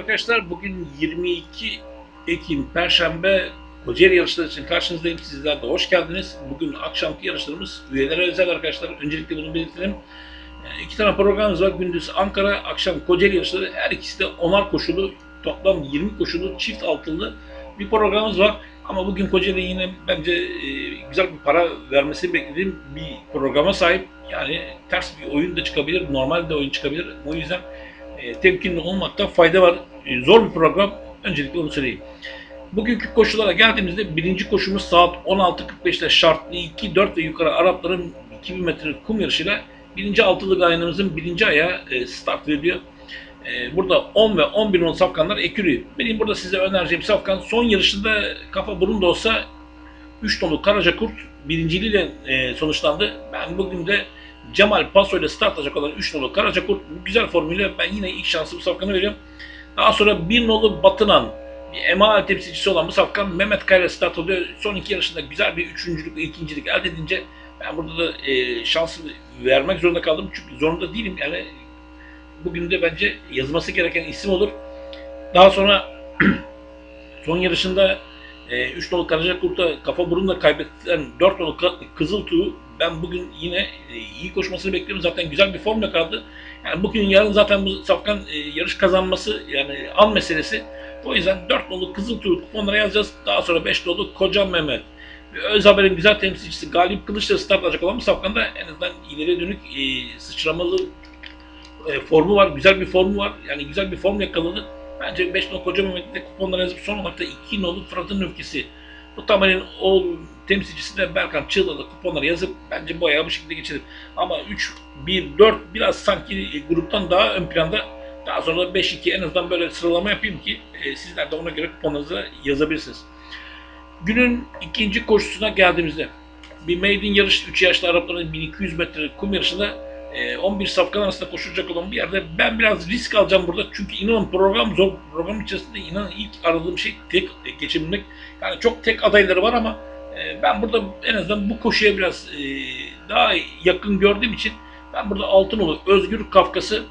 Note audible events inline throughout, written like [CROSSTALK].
Arkadaşlar bugün 22 Ekim Perşembe Kocaeli yarışları için karşınızdayım. Sizler de hoş geldiniz. Bugün akşamki yarışlarımız üyelere özel arkadaşlar. Öncelikle bunu belirtelim. Ee, İki tane programımız var. Gündüz Ankara, akşam Kocaeli yarışları. Her ikisi de 10'ar koşulu, toplam 20 koşulu, çift altılı bir programımız var. Ama bugün Kocaeli yine bence e, güzel bir para vermesini beklediğim bir programa sahip. Yani ters bir oyun da çıkabilir, normal de oyun çıkabilir. O yüzden e, temkinli olmakta fayda var. E, zor bir program. Öncelikle onu söyleyeyim. Bugünkü koşulara geldiğimizde birinci koşumuz saat 16.45'te şartlı 2, 4 ve yukarı Arapların 2000 metre kum yarışıyla birinci altılı gayenimizin birinci ayağı e, start veriyor. E, burada 10 ve 11 on safkanlar ekürüyor. Benim burada size önereceğim safkan son yarışında kafa burun da olsa 3 dolu Karaca Kurt birinciliğiyle e, sonuçlandı. Ben bugün de Cemal Paso ile start alacak olan 3 nolu Karaca Kurt bu güzel formülle ben yine ilk şansı bu safkanı veriyorum. Daha sonra 1 nolu Batınan emanet temsilcisi olan bu safkan Mehmet Kaya start alıyor. Son iki yarışında güzel bir üçüncülük ikincilik elde edince ben burada da e, şansı vermek zorunda kaldım. Çünkü zorunda değilim. Yani bugün de bence yazması gereken isim olur. Daha sonra [CLEARS THROAT] son yarışında 3 nolu Karaca Kurt'a kafa burunla kaybettiren 4 nolu Ka- Kızıl Tuğ ben bugün yine e, iyi koşmasını bekliyorum. Zaten güzel bir formla kaldı. Yani bugün yarın zaten bu safkan e, yarış kazanması yani an meselesi. O yüzden 4 nolu Kızıl Tuğ kuponlara yazacağız. Daha sonra 5 nolu Kocan Mehmet. Ve Öz Haber'in güzel temsilcisi Galip Kılıç'la start alacak olan bu safkanda en azından ileriye dönük e, sıçramalı e, formu var. Güzel bir formu var. Yani güzel bir form yakaladı. Bence 5 nolu Koca Mehmet'te kuponlara yazıp son olarak da 2 nolu Fırat'ın öfkesi. Bu tamamen o temsilcisi de Berkan Çığlalı kuponları yazıp bence ayağı bu şekilde geçirip ama 3, 1, 4 biraz sanki gruptan daha ön planda daha sonra da 5, 2 en azından böyle sıralama yapayım ki e, sizler de ona göre kuponunuzu yazabilirsiniz. Günün ikinci koşusuna geldiğimizde bir maiden yarış 3 yaşlı Arapların 1200 metre kum yarışında e, 11 safkan arasında koşulacak olan bir yerde ben biraz risk alacağım burada. Çünkü inanın program zor. Program içerisinde inanın ilk aradığım şey tek geçebilmek. Yani çok tek adayları var ama e, ben burada en azından bu koşuya biraz e, daha yakın gördüğüm için ben burada Altınolu Özgür Kafkas'ı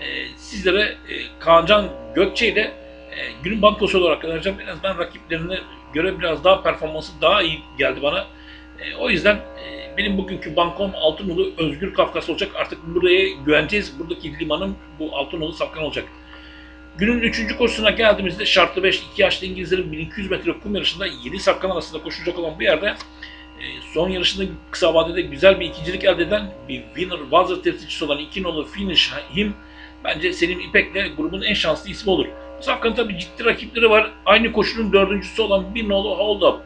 e, sizlere e, Kaancan Gökçe ile günün bankosu olarak önereceğim. En azından rakiplerine göre biraz daha performansı daha iyi geldi bana. O yüzden benim bugünkü bankom Altınolu Özgür Kafkas olacak. Artık buraya güveneceğiz. Buradaki limanım bu Altınolu Safkan olacak. Günün 3. koşusuna geldiğimizde şartlı 5 2 yaşlı İngilizlerin 1200 metre kum yarışında 7 safkan arasında koşacak olan bir yerde e, son yarışında kısa vadede güzel bir ikincilik elde eden bir winner Vazır temsilcisi olan 2 nolu Finish Him bence Selim İpek'le grubun en şanslı ismi olur. Bu safkanın tabi ciddi rakipleri var. Aynı koşunun dördüncüsü olan 1 nolu Hold Up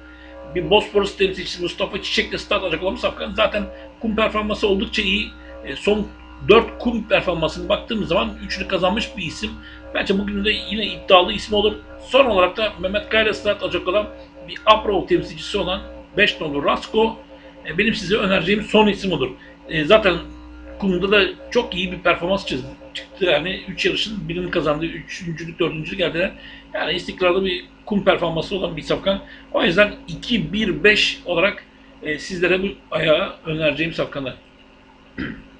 bir Bosporus temsilcisi Mustafa Çiçek'le start alacak olan bu safkan zaten kum performansı oldukça iyi. E, son 4 kum performansını baktığımız zaman üçünü kazanmış bir isim. Bence bugün de yine iddialı ismi olur. Son olarak da Mehmet Kayra start alacak olan bir Apro temsilcisi olan 5 nolu Rasko e, benim size önereceğim son isim olur. E, zaten kumda da çok iyi bir performans çıktı. Yani 3 yarışın birini kazandı. 3. 4. geldiler. Yani istikrarlı bir kum performansı olan bir safkan. O yüzden 2-1-5 olarak e, sizlere bu ayağı önereceğim safkanlar. [CLEARS THROAT]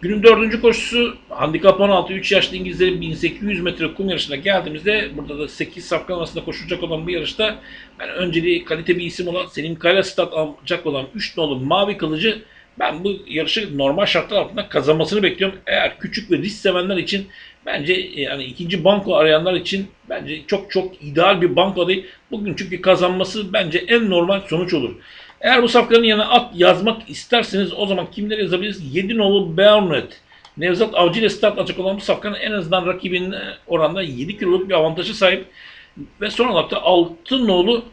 Günün dördüncü koşusu handikap 16 3 yaşlı İngilizlerin 1800 metre kum yarışına geldiğimizde burada da 8 safkan arasında koşulacak olan bu yarışta ben önceliği kalite bir isim olan Selim Kaya stat alacak olan 3 nolu Mavi Kılıcı ben bu yarışı normal şartlar altında kazanmasını bekliyorum. Eğer küçük ve risk sevenler için bence e, yani ikinci banko arayanlar için bence çok çok ideal bir banko adayı. Bugün çünkü kazanması bence en normal sonuç olur. Eğer bu safkanın yanına at yazmak isterseniz o zaman kimleri yazabiliriz? 7 nolu Bernet. Nevzat Avcı ile start alacak olan bu safkanın en azından rakibinin oranda 7 kiloluk bir avantajı sahip. Ve son olarak da 6 nolu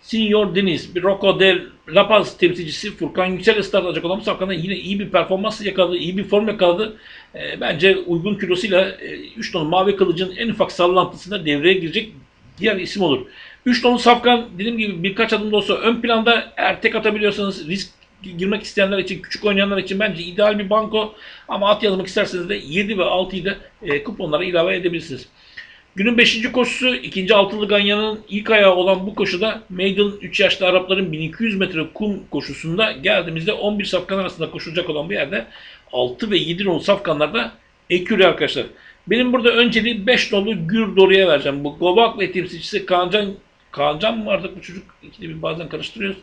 Senior Deniz, Rocco del La Paz temsilcisi Furkan Yüksel start alacak olan bu safkanda yine iyi bir performans yakaladı, iyi bir form yakaladı. E, bence uygun kilosuyla 3 ton mavi kılıcın en ufak sallantısında devreye girecek diğer isim olur. 3 ton safkan dediğim gibi birkaç adım da olsa ön planda eğer tek atabiliyorsanız risk girmek isteyenler için, küçük oynayanlar için bence ideal bir banko. Ama at yazmak isterseniz de 7 ve 6'yı da e, kuponlara ilave edebilirsiniz. Günün 5. koşusu ikinci altılı Ganyan'ın ilk ayağı olan bu koşuda Maiden 3 yaşlı Arapların 1200 metre kum koşusunda geldiğimizde 11 safkan arasında koşulacak olan bir yerde 6 ve 7 nolu safkanlarda ekürü arkadaşlar. Benim burada önceliği 5 dolu Gür Doru'ya vereceğim. Bu Gobak ve temsilcisi Kaancan, Kaancan mı artık bu çocuk? İkide bir bazen karıştırıyoruz.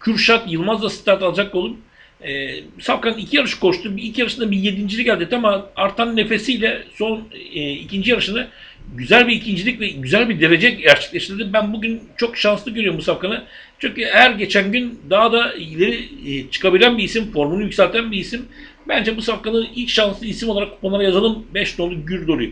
Kürşat Yılmaz da start alacak oğlum. Ee, Safkan iki yarış koştu. Bir- İlk yarışında bir yedincilik elde etti ama artan nefesiyle son e, ikinci yarışında güzel bir ikincilik ve güzel bir derece gerçekleştirdi. Ben bugün çok şanslı görüyorum bu Safkan'ı. Çünkü her geçen gün daha da ileri e, çıkabilen bir isim, formunu yükselten bir isim. Bence bu Safkan'ı ilk şanslı isim olarak kuponlara yazalım. 5 nolu Gürdor'u.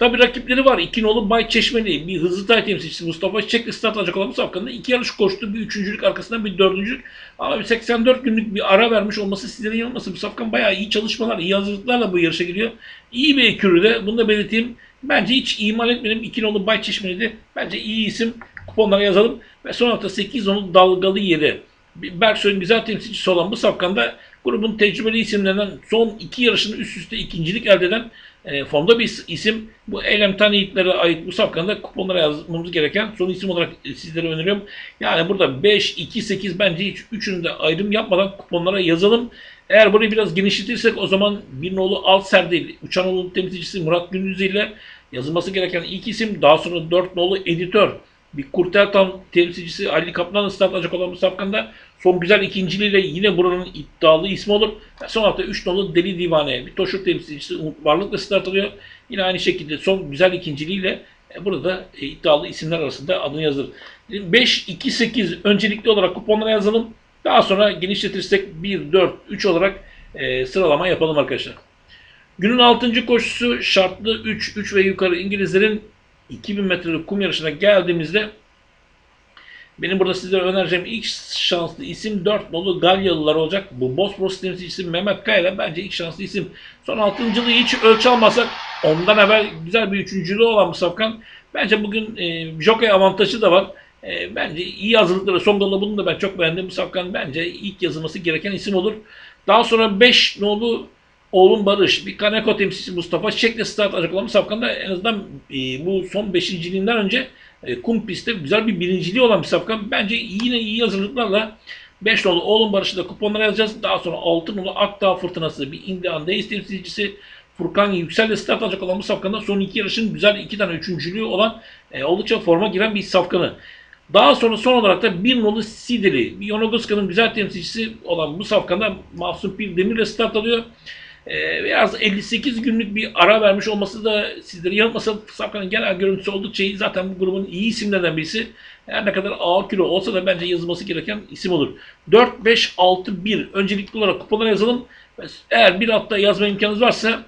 Tabi rakipleri var. İki nolu Bay Çeşmeli. Bir hızlı tay temsilcisi Mustafa Çiçek'le start alacak olan bu Safkan'da iki yarış koştu. Bir üçüncülük arkasından bir dördüncülük. Ama bir 84 günlük bir ara vermiş olması sizlerin yanılmasın. Bu Safkan bayağı iyi çalışmalar, iyi hazırlıklarla bu yarışa giriyor. İyi bir ekürü de. Bunu da belirteyim. Bence hiç ihmal etmedim. İki nolu Bay Çeşmeli'de. Bence iyi isim. Kuponlara yazalım. Ve son hafta 8 nolu dalgalı yeri. Berksoy'un güzel temsilcisi olan bu Safkan'da grubun tecrübeli isimlerinden son iki yarışını üst üste ikincilik elde eden e, formda bir is- isim. Bu Eylem Tanyitlere ait bu safkanda kuponlara yazmamız gereken son isim olarak sizlere öneriyorum. Yani burada 5, 2, 8 bence hiç üçünü de ayrım yapmadan kuponlara yazalım. Eğer burayı biraz genişletirsek o zaman bir nolu Alser değil, Uçanoğlu temsilcisi Murat Gündüz ile yazılması gereken ilk isim. Daha sonra 4 nolu editör. Bir Kurteltan temsilcisi Ali Kaplan'la start alacak olan bu safkanda son güzel ikinciliğiyle yine buranın iddialı ismi olur. Son hafta 3 nolu Deli Divane, bir Toşur temsilcisi Umut Varlık'la start alıyor. Yine aynı şekilde son güzel ikinciliğiyle e, burada e, iddialı isimler arasında adını yazır. 5-2-8 öncelikli olarak kuponlara yazalım. Daha sonra genişletirsek 1, 4, 3 olarak e, sıralama yapalım arkadaşlar. Günün 6. koşusu şartlı 3, 3 ve yukarı İngilizlerin 2000 metrelik kum yarışına geldiğimizde benim burada sizlere önereceğim ilk şanslı isim 4 nolu Galyalılar olacak. Bu Bosporus temsilcisi Mehmet Kaya bence ilk şanslı isim. Son 6.lığı hiç ölçü almasak ondan evvel güzel bir üçüncülüğü olan bu Safkan. Bence bugün e, jockey avantajı da var. E, bence iyi hazırlıkları son bunu da ben çok beğendim. Bu Safkan bence ilk yazılması gereken isim olur. Daha sonra 5 nolu Oğlum Barış, bir Kaneko temsilcisi Mustafa Çiçek'le start bu Safkan'da en azından e, bu son beşinciliğinden önce e, kum pistte güzel bir birinciliği olan bir Safkan. Bence yine iyi hazırlıklarla 5 nolu Oğlum Barış'ı da kuponlara yazacağız. Daha sonra 6 nolu Akdağ Fırtınası, bir Indian Days temsilcisi Furkan Yüksel'le start alacak olan bu Safkan'da son iki yarışın güzel iki tane üçüncülüğü olan e, oldukça forma giren bir Safkan'ı. Daha sonra son olarak da bir nolu Sidili, bir Yonoguska'nın güzel temsilcisi olan bu Safkan'da Mahsun Bir Demir'le start alıyor. Ee, biraz 58 günlük bir ara vermiş olması da sizleri yanıltmasa Safkan'ın genel görüntüsü oldukça iyi. Zaten bu grubun iyi isimlerden birisi. Her ne kadar ağır kilo olsa da bence yazılması gereken isim olur. 4, 5, 6, 1 öncelikli olarak kuponlara yazalım. Eğer bir hafta yazma imkanınız varsa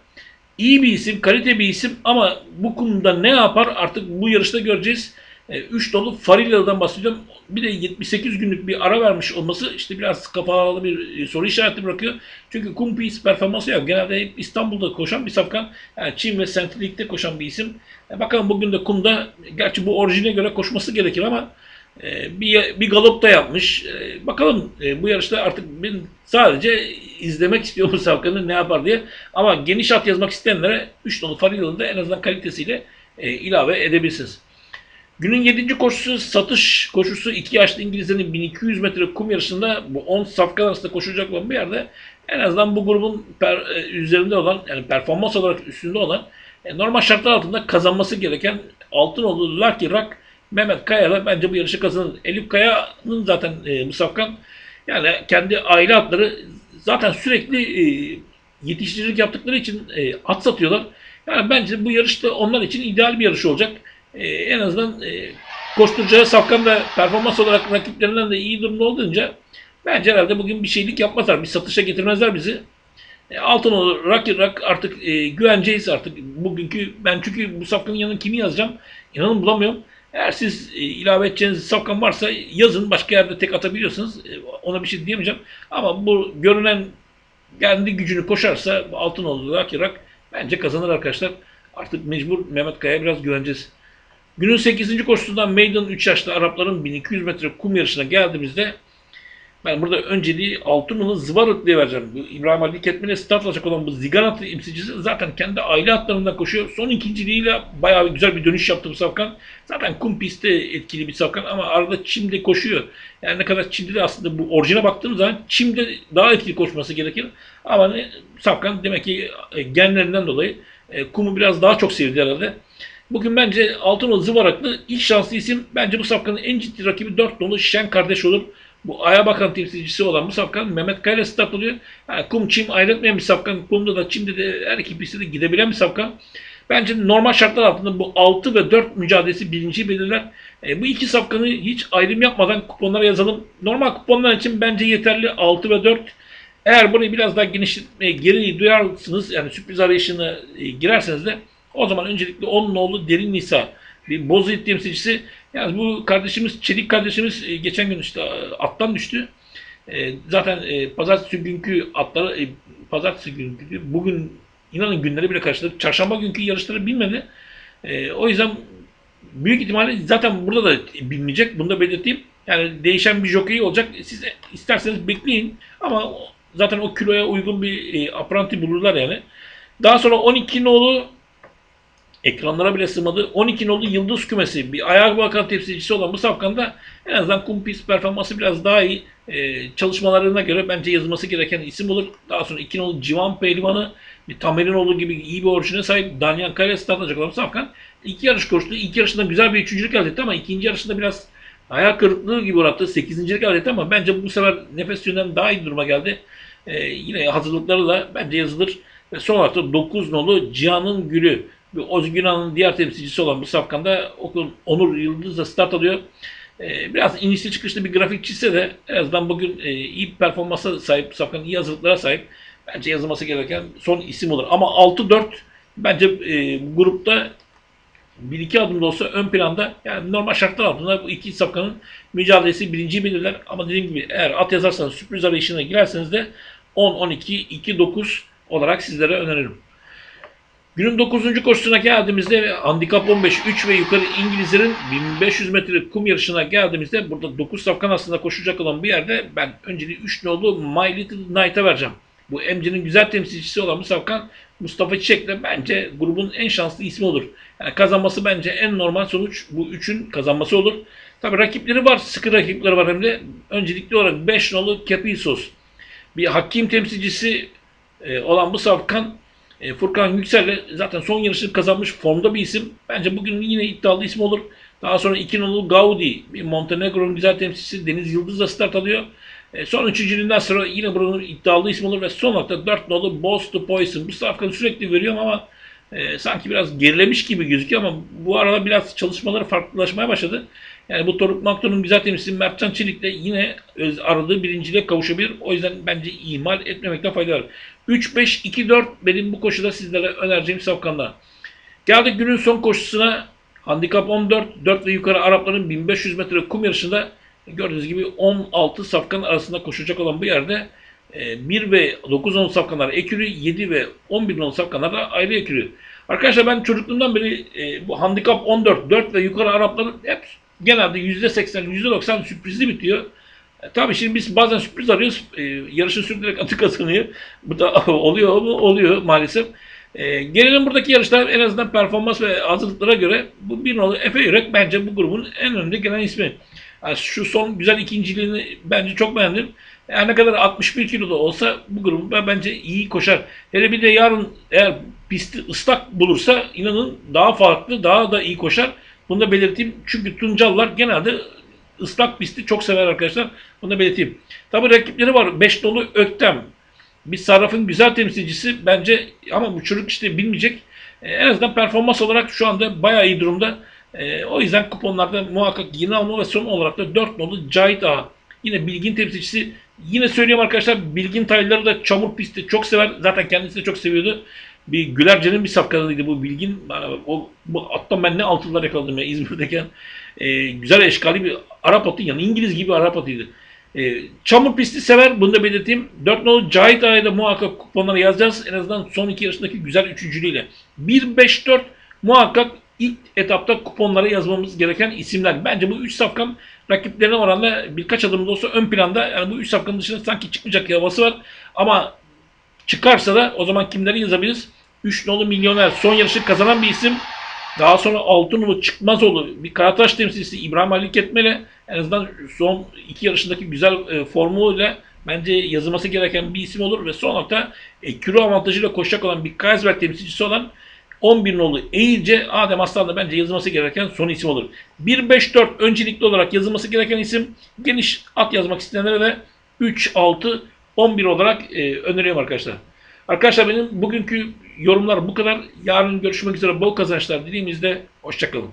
iyi bir isim, kalite bir isim ama bu konuda ne yapar artık bu yarışta göreceğiz. 3 dolu Farila'dan bahsediyorum. Bir de 78 günlük bir ara vermiş olması işte biraz kafalı bir e, soru işareti bırakıyor. Çünkü Kumpis performansı yok. Genelde hep İstanbul'da koşan bir safkan. Yani Çin ve Sentlik'te koşan bir isim. E bakalım bugün de kumda gerçi bu orijine göre koşması gerekir ama e, bir, bir galop da yapmış. E, bakalım e, bu yarışta artık ben sadece izlemek istiyorum bu safkanı ne yapar diye. Ama geniş at yazmak isteyenlere 3 dolu Farila'nın da en azından kalitesiyle e, ilave edebilirsiniz. Günün 7. koşusu satış koşusu 2 yaşlı İngilizlerin 1200 metre kum yarışında bu 10 safkan arasında koşulacak olan bir yerde en azından bu grubun per, e, üzerinde olan yani performans olarak üstünde olan e, normal şartlar altında kazanması gereken Altınoğlu Lucky Rock Mehmet Kaya'la bence bu yarışı kazanır. Elif Kaya'nın zaten e, bu safkan yani kendi aile atları zaten sürekli e, yetiştiricilik yaptıkları için e, at satıyorlar. Yani bence bu yarışta onlar için ideal bir yarış olacak e, en azından e, koşturacağı Safkan da performans olarak rakiplerinden de iyi durumda olduğunca bence herhalde bugün bir şeylik yapmazlar. Bir satışa getirmezler bizi. E, altın Rocky Rock artık e, güvenceyiz artık. Bugünkü ben çünkü bu Safkan'ın yanına kimi yazacağım? İnanın bulamıyorum. Eğer siz e, ilave edeceğiniz Safkan varsa yazın. Başka yerde tek atabiliyorsunuz. E, ona bir şey diyemeyeceğim. Ama bu görünen kendi gücünü koşarsa altın Rocky Rock bence kazanır arkadaşlar. Artık mecbur Mehmet Kaya'ya biraz güveneceğiz. Günün 8. koşusundan Maiden 3 yaşlı Arapların 1200 metre kum yarışına geldiğimizde ben burada önceliği Altınoluk Zıvarık diye vereceğim. Bu İbrahim Ali Ketmen'e start alacak olan bu Ziganat imsicisi zaten kendi aile atlarından koşuyor. Son ikinciliğiyle bayağı güzel bir dönüş yaptı bu Safkan. Zaten kum pistte etkili bir Safkan ama arada çimde koşuyor. Yani ne kadar çimde de aslında bu orijine baktığımız zaman çimde daha etkili koşması gerekir. Ama ne, Safkan demek ki e, genlerinden dolayı E, kumu biraz daha çok sevdi herhalde. Bugün bence Altınoğlu Zıvaraklı ilk şanslı isim. Bence bu safkanın en ciddi rakibi 4 nolu Şen kardeş olur. Bu Aya Bakan temsilcisi olan bu safkan Mehmet Kaya'yla start oluyor. Ha, kum çim ayrılmayan bir safkan. Kumda da çimde de her iki de gidebilen bir safkan. Bence normal şartlar altında bu 6 ve 4 mücadelesi birinci belirler. E, bu iki safkanı hiç ayrım yapmadan kuponlara yazalım. Normal kuponlar için bence yeterli 6 ve 4. Eğer burayı biraz daha genişletmeye geri duyarsınız yani sürpriz arayışına e, girerseniz de o zaman öncelikle 10 nolu Derin Nisa bir Bozuyut temsilcisi. Yani bu kardeşimiz Çelik kardeşimiz e, geçen gün işte e, attan düştü. E, zaten pazartesi günkü atları pazartesi günkü bugün inanın günleri bile karşıladık. Çarşamba günkü yarışları bilmedi. O yüzden büyük ihtimalle zaten burada da bilmeyecek. Bunu da belirteyim. Yani değişen bir jockey olacak. Siz isterseniz bekleyin. Ama zaten o kiloya uygun bir apranti bulurlar yani. Daha sonra 12 nolu ekranlara bile sığmadı. 12 nolu Yıldız Kümesi bir ayağa bakan temsilcisi olan bu safkanda en azından kum pist performansı biraz daha iyi. E, çalışmalarına göre bence yazılması gereken isim olur. Daha sonra 2 nolu Civan Pehlivanı bir Tamerinoğlu gibi iyi bir orijine sahip Daniel Kaya startlanacak olan safkan. İki yarış koştu. İlk yarışında güzel bir üçüncülük elde etti ama ikinci yarışında biraz hayal kırıklığı gibi uğrattı. Sekizincilik elde etti ama bence bu sefer nefes yönünden daha iyi duruma geldi. E, yine hazırlıkları da bence yazılır. Ve son olarak da 9 nolu Cihan'ın Gülü. Bir Oz Günan'ın diğer temsilcisi olan bu safkanda Okul Onur Yıldız'la start alıyor. Ee, biraz inişli çıkışlı bir grafik çizse de en azından bugün e, iyi bir performansa sahip, safkanın iyi hazırlıklara sahip. Bence yazılması gereken son isim olur. Ama 6-4 bence e, grupta bir iki adım da olsa ön planda yani normal şartlar altında bu iki safkanın mücadelesi birinciyi belirler. Ama dediğim gibi eğer at yazarsanız sürpriz arayışına girerseniz de 10, 12, 2, 9 olarak sizlere öneririm. Günün 9. koşusuna geldiğimizde handikap 15 3 ve yukarı İngilizlerin 1500 metre kum yarışına geldiğimizde burada 9 safkan aslında koşacak olan bir yerde ben önceliği 3 nolu My Little Knight'a vereceğim. Bu MC'nin güzel temsilcisi olan bu safkan Mustafa Çiçek de bence grubun en şanslı ismi olur. Yani kazanması bence en normal sonuç bu üçün kazanması olur. Tabi rakipleri var, sıkı rakipleri var hem de. Öncelikli olarak 5 nolu Kepisos. Bir hakim temsilcisi e, olan bu safkan e, Furkan Yüksel'le zaten son yarışını kazanmış formda bir isim. Bence bugün yine iddialı isim olur. Daha sonra 2 nolu Gaudi, Montenegro'nun güzel temsilcisi Deniz Yıldız'la start alıyor. E, son üçüncülüğünden sonra yine buranın iddialı ismi olur ve son olarak 4 nolu Boss to Poison. Bu safkanı sürekli veriyorum ama e, sanki biraz gerilemiş gibi gözüküyor ama bu arada biraz çalışmaları farklılaşmaya başladı. Yani bu Toruk Makto'nun güzel temsilcisi Mertcan Çelik'le yine öz- aradığı birinciliğe kavuşabilir. O yüzden bence ihmal etmemekte fayda var. 3-5-2-4 benim bu koşuda sizlere önereceğim safkanlar. Geldik günün son koşusuna. Handikap 14, 4 ve yukarı Arapların 1500 metre kum yarışında gördüğünüz gibi 16 safkan arasında koşacak olan bu yerde e, 1 ve 9 10 safkanlar ekürü, 7 ve 11 10 safkanlar da ayrı ekürü. Arkadaşlar ben çocukluğumdan beri e, bu handikap 14, 4 ve yukarı Arapların hep genelde %80, %90 sürprizli bitiyor. E, tabii şimdi biz bazen sürpriz arıyoruz. E, yarışın sürdürerek atı kazanıyor. Bu da [LAUGHS] oluyor mu? Oluyor maalesef. E, gelelim buradaki yarışlar en azından performans ve hazırlıklara göre bu bir nolu Efe Yürek bence bu grubun en önde gelen ismi. Yani şu son güzel ikinciliğini bence çok beğendim. Yani ne kadar 61 kilo da olsa bu grubun ben bence iyi koşar. Hele bir de yarın eğer pisti ıslak bulursa inanın daha farklı, daha da iyi koşar. Bunu da belirteyim. Çünkü Tuncallar genelde ıslak pisti çok sever arkadaşlar. Bunu da belirteyim. Tabii rakipleri var. 5 dolu Öktem. Bir sarrafın güzel temsilcisi bence ama bu çocuk işte bilmeyecek. Ee, en azından performans olarak şu anda bayağı iyi durumda. Ee, o yüzden kuponlarda muhakkak yeni alma ve son olarak da 4 nolu Cahit Ağa. Yine bilgin temsilcisi. Yine söylüyorum arkadaşlar bilgin tayları da çamur pisti çok sever. Zaten kendisi de çok seviyordu. Bir Gülerce'nin bir safkanıydı bu bilgin. O, bu attan ben ne altınlar yakaladım ya İzmir'deyken. Ee, güzel eşkali bir Arap atı yani İngiliz gibi Arap atıydı. Ee, çamur pisti sever bunu da belirteyim. 4 nolu Cahit Ağa'yı da muhakkak kuponlara yazacağız. En azından son iki yarışındaki güzel üçüncülüğüyle. 1-5-4 muhakkak ilk etapta kuponlara yazmamız gereken isimler. Bence bu 3 safkan rakiplerine oranla birkaç adım da olsa ön planda. Yani bu 3 safkanın dışında sanki çıkmayacak havası var. Ama çıkarsa da o zaman kimleri yazabiliriz? 3 nolu milyoner son yarışı kazanan bir isim. Daha sonra Altınoğlu Çıkmazoğlu bir Karataş temsilcisi İbrahim Ali Ketmeli en azından son iki yarışındaki güzel e, formuyla bence yazılması gereken bir isim olur ve son nokta e, kilo avantajıyla koşacak olan bir Kaysberg temsilcisi olan 11 nolu Eğilce Adem Aslan da bence yazılması gereken son isim olur. 1-5-4 öncelikli olarak yazılması gereken isim. Geniş at yazmak isteyenlere de 3-6-11 olarak e, öneriyorum arkadaşlar. Arkadaşlar benim bugünkü yorumlar bu kadar. Yarın görüşmek üzere bol kazançlar dileğimizde. Hoşçakalın.